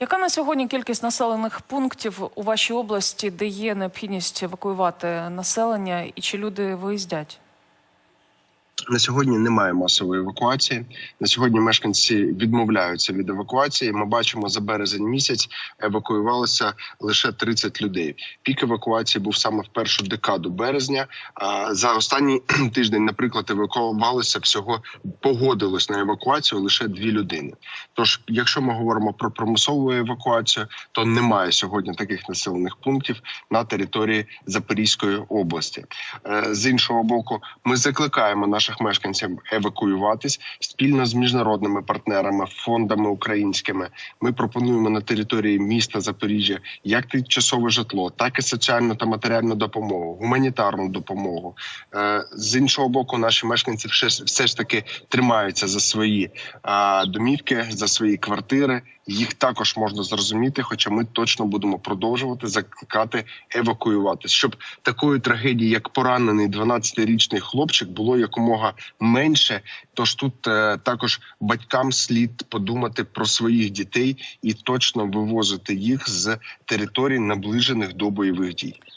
Яка на сьогодні кількість населених пунктів у вашій області, де є необхідність евакуювати населення, і чи люди виїздять? На сьогодні немає масової евакуації. На сьогодні мешканці відмовляються від евакуації. Ми бачимо за березень місяць евакуювалося лише 30 людей. Пік евакуації був саме в першу декаду березня. За останній тиждень, наприклад, евакуювалося всього погодилось на евакуацію лише дві людини. Тож, якщо ми говоримо про примусову евакуацію, то немає сьогодні таких населених пунктів на території Запорізької області. Е, З іншого боку, ми закликаємо наших мешканців евакуюватись спільно з міжнародними партнерами, фондами українськими. Ми пропонуємо на території міста Запоріжжя як тимчасове житло, так і соціальну та матеріальну допомогу, гуманітарну допомогу. Е, З іншого боку, наші мешканці все ж- таки тримаються за свої домівки, за свої квартири. Їх також можна зрозуміти, хоча ми точно будемо продовжувати закликати евакуюватися, щоб такої трагедії, як поранений 12-річний хлопчик, було якомога менше. Тож тут е, також батькам слід подумати про своїх дітей і точно вивозити їх з територій, наближених до бойових дій.